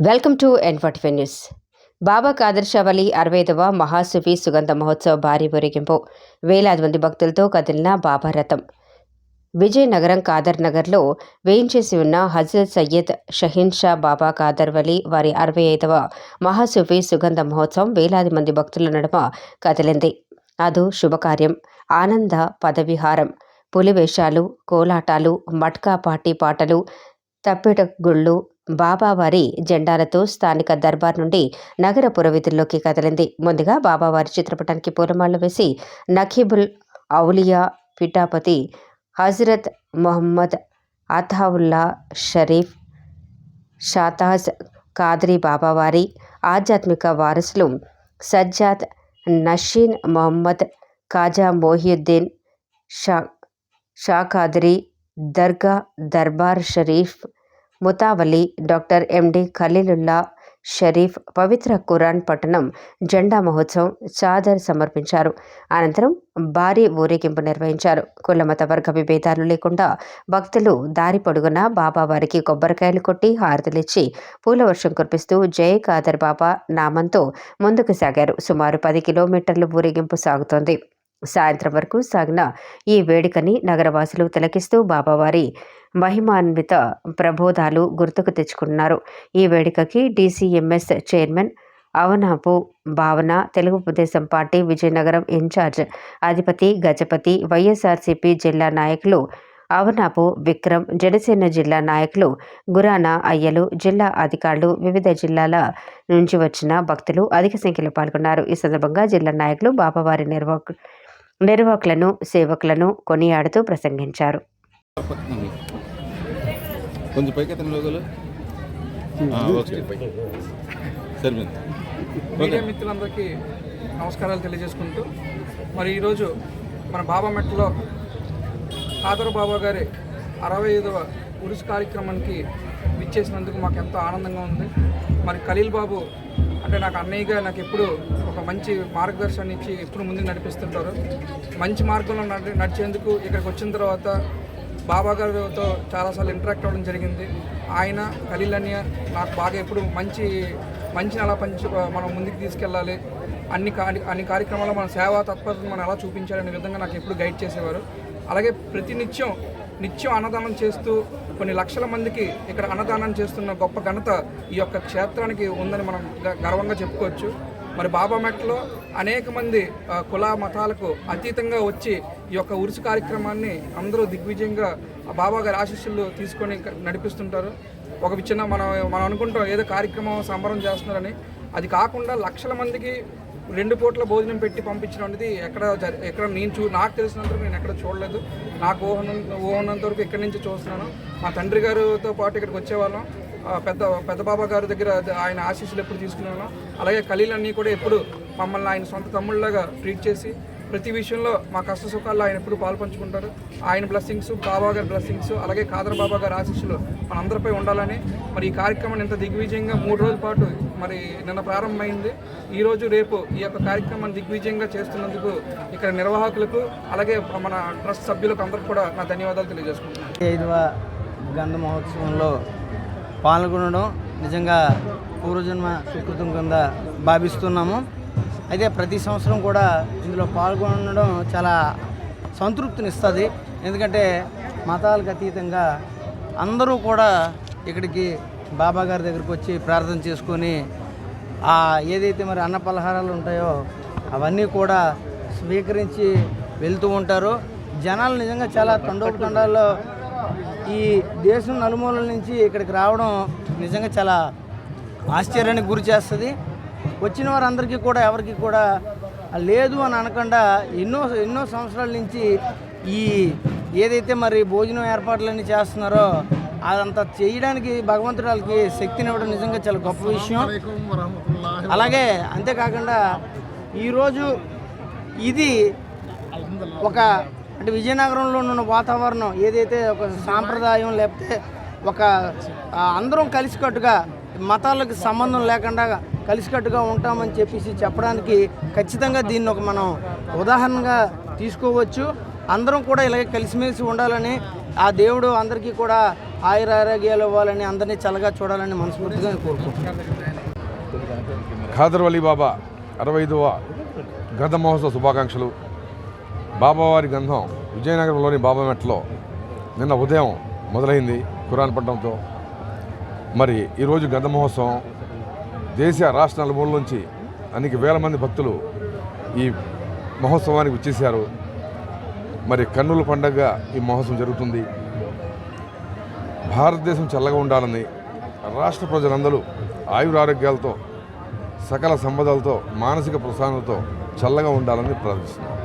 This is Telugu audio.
Welcome to N forty news. Baba కాదర్శావళి అరవైదవ వలి సుగంధ మహోత్సవ భారీ ఊరేగింపు. వేలాది మంది భక్తులతో కదిలిన బాబా రథం. విజయనగరం కాదర్ నగర్లో వేయించేసి ఉన్న హజరత్ సయ్యద్ షహీన్ షా బాబా కాదర్ వలి వారి అరవై ఐదవ మహాసుఫీ సుగంధ మహోత్సవం వేలాది మంది భక్తుల నడుమ కదిలింది. అదు శుభకార్యం. ఆనంద పదవిహారం. పులివేషాలు కోలాటాలు మట్కా పాటి పాటలు తప్పిట గుళ్ళు బాబావారి జెండాలతో స్థానిక దర్బార్ నుండి నగర పురవీధుల్లోకి కదిలింది. ముందుగా బాబావారి చిత్రపటానికి పూలమాలలు వేసి నఖీబుల్ ఔలియా పిఠాపతి హజరత్ మొహమ్మద్ అతావుల్లా షరీఫ్ షాతాజ్ కాద్రీ బాబావారి ఆధ్యాత్మిక వారసులు సజ్జాద్ నషీన్ మొహమ్మద్ కాజా మోహియుద్దీన్ షా షా ఖాద్రీ దర్గా దర్బార్ షరీఫ్ ముతావలి డాక్టర్ ఎండి ఖలీలుల్లా షరీఫ్ పవిత్ర ఖురాన్ పట్టణం జెండా మహోత్సవం చాదర్ సమర్పించారు. అనంతరం భారీ ఊరేగింపు నిర్వహించారు. కులమత వర్గ విభేదాలు లేకుండా భక్తులు దారి పొడుగున బాబావారికి కొబ్బరికాయలు కొట్టి హారతులిచ్చి పూల వర్షం కురిపిస్తూ జయ కాదర్ బాబా నామంతో ముందుకు సాగారు. సుమారు పది కిలోమీటర్లు ఊరేగింపు సాగుతోంది. సాయంత్రం వరకు సాగిన ఈ వేడుకని నగరవాసులు తిలకిస్తూ బాబావారి మహిమాన్విత ప్రబోధాలు గుర్తుకు తెచ్చుకున్నారు. ఈ వేడుకకి డీసీఎంఎస్ చైర్మన్ అవనాపు భావన తెలుగుదేశం పార్టీ విజయనగరం ఇన్ఛార్జ్ అధిపతి గజపతి వైఎస్ఆర్సీపీ జిల్లా నాయకులు అవనాపు విక్రమ్ జనసేన జిల్లా నాయకులు గురాన అయ్యలు జిల్లా అధికారులు వివిధ జిల్లాల నుంచి వచ్చిన భక్తులు అధిక సంఖ్యలో పాల్గొన్నారు. ఈ సందర్భంగా జిల్లా నాయకులు బాబావారి నిర్వాహకులు నిర్వాహకులను సేవకులను కొనియాడుతూ ప్రసంగించారు. మీడియా మిత్రులందరికీ నమస్కారాలు తెలియజేసుకుంటూ మరి ఈరోజు మన బాబా మెట్లో కాదర్ బాబా గారి అరవై ఐదవ ఉరుసు కార్యక్రమానికి విచ్చేసినందుకు మాకు ఎంతో ఆనందంగా ఉంది. మరి ఖలీల్ బాబు అంటే నాకు అన్నయ్యగా నాకు ఎప్పుడు ఒక మంచి మార్గదర్శనం ఇచ్చి ఎప్పుడు ముందుకు నడిపిస్తుంటారు. మంచి మార్గంలో నడి నడిచేందుకు ఇక్కడికి వచ్చిన తర్వాత బాబా గారితో చాలాసార్లు ఇంటరాక్ట్ అవ్వడం జరిగింది. ఆయన ఖలీల్ నాకు బాగా ఎప్పుడు మంచి మంచిని అలా పంచి మనం ముందుకు తీసుకెళ్ళాలి. అన్ని కార్య అన్ని కార్యక్రమాల్లో మన సేవా తత్పరతను మనం ఎలా చూపించాలనే విధంగా నాకు ఎప్పుడు గైడ్ చేసేవారు. అలాగే ప్రతి నిత్యం నిత్యం అన్నదానం చేస్తూ కొన్ని లక్షల మందికి ఇక్కడ అన్నదానం చేస్తున్న గొప్ప ఘనత ఈ యొక్క క్షేత్రానికి ఉందని మనం గర్వంగా చెప్పుకోవచ్చు. మరి బాబామెట్లో అనేక మంది కుల మతాలకు అతీతంగా వచ్చి ఈ యొక్క ఉరుసు కార్యక్రమాన్ని అందరూ దిగ్విజయంగా బాబా గారి ఆశీస్సులు తీసుకొని నడిపిస్తుంటారు. ఒక చిన్న మనం మనం అనుకుంటాం ఏదో కార్యక్రమం సంబరం చేస్తున్నారని. అది కాకుండా లక్షల మందికి రెండు పూట్ల భోజనం పెట్టి పంపించడం అనేది ఎక్కడ ఎక్కడ నేను చూ నాకు తెలిసినంత వరకు నేను ఎక్కడ చూడలేదు. నాకు ఊహన ఊహనంత వరకు ఇక్కడి నుంచి చూస్తున్నాను. మా తండ్రి గారితో పాటు ఇక్కడికి వచ్చేవాళ్ళం. పెద్ద పెద్ద బాబా గారి దగ్గర ఆయన ఆశీస్సులు ఎప్పుడు తీసుకునేవాళ్ళం. అలాగే కలీలన్నీ కూడా ఎప్పుడు మమ్మల్ని ఆయన సొంత తమ్ముళ్ళలాగా ట్రీట్ చేసి ప్రతి విషయంలో మా కష్ట సుఖాల్లో ఆయన ఎప్పుడు పాల్పంచుకుంటారు ఆయన బ్లెస్సింగ్స్ బాబా గారి బ్లెస్సింగ్స్ అలాగే కాదర్ బాబా గారి ఆశీస్సులు మనందరిపై ఉండాలని. మరి ఈ కార్యక్రమం ఇంత దిగ్విజయంగా మూడు రోజుల పాటు మరి నిన్న ప్రారంభమైంది. ఈరోజు రేపు ఈ యొక్క కార్యక్రమాన్ని దిగ్విజయంగా చేస్తున్నందుకు ఇక్కడ నిర్వాహకులకు అలాగే మన ట్రస్ట్ సభ్యులకు అందరికీ కూడా నా ధన్యవాదాలు తెలియజేసుకుంటున్నాను. ఐదవ గంధ మహోత్సవంలో పాల్గొనడం నిజంగా పూర్వజన్మ సుకృతం కింద భావిస్తున్నాము. అయితే ప్రతి సంవత్సరం కూడా ఇందులో పాల్గొనడం చాలా సంతృప్తినిస్తుంది. ఎందుకంటే మతాలకు అతీతంగా అందరూ కూడా ఇక్కడికి బాబా గారి దగ్గరికి వచ్చి ప్రార్థన చేసుకొని ఆ ఏదైతే మరి అన్న పలహారాలు ఉంటాయో అవన్నీ కూడా స్వీకరించి వెళ్తూ ఉంటారు. జనాలు నిజంగా చాలా తండోపతండాల్లో ఈ దేశం నలుమూలల నుంచి ఇక్కడికి రావడం నిజంగా చాలా ఆశ్చర్యానికి గురి చేస్తుంది. వచ్చిన వారందరికీ కూడా ఎవరికి కూడా లేదు అని అనకుండా ఎన్నో ఎన్నో సంవత్సరాల నుంచి ఈ ఏదైతే మరి భోజనం ఏర్పాట్లన్నీ చేస్తున్నారో అదంతా చేయడానికి భగవంతుడు వాళ్ళకి శక్తినివ్వడం నిజంగా చాలా గొప్ప విషయం. అలాగే అంతేకాకుండా ఈరోజు ఇది ఒక అంటే విజయనగరంలో ఉన్న వాతావరణం ఏదైతే ఒక సాంప్రదాయం లేకపోతే ఒక అందరం కలిసికట్టుగా మతాలకు సంబంధం లేకుండా కలిసికట్టుగా ఉంటామని చెప్పేసి చెప్పడానికి ఖచ్చితంగా దీన్ని ఒక మనం ఉదాహరణగా తీసుకోవచ్చు. అందరం కూడా ఇలాగే కలిసిమెలిసి ఉండాలని ఆ దేవుడు అందరికీ కూడా ఆయుర ఆరోగ్యాలు ఇవ్వాలని అందరినీ చల్లగా చూడాలని మనస్ఫూర్తిగా కోరుకుంటున్నాను. ఖాదర్ బాబా అరవై ఐదవ గంధ మహోత్సవ శుభాకాంక్షలు. బాబావారి గంధం విజయనగరంలోని బాబామెట్లో నిన్న ఉదయం మొదలైంది ఖురాన్ పట్టణంతో మరి ఈరోజు గంధ మహోత్సవం దేశ రాష్ట్ర నలుమూల నుంచి అనేక వేల మంది భక్తులు ఈ మహోత్సవానికి వచ్చేసారు మరి కన్నుల పండగ ఈ మహోత్సవం జరుగుతుంది. భారతదేశం చల్లగా ఉండాలని రాష్ట్ర ప్రజలందరూ ఆయురారోగ్యాలతో సకల సంపదలతో మానసిక ప్రశాంతతో చల్లగా ఉండాలని ప్రార్థిస్తున్నాం.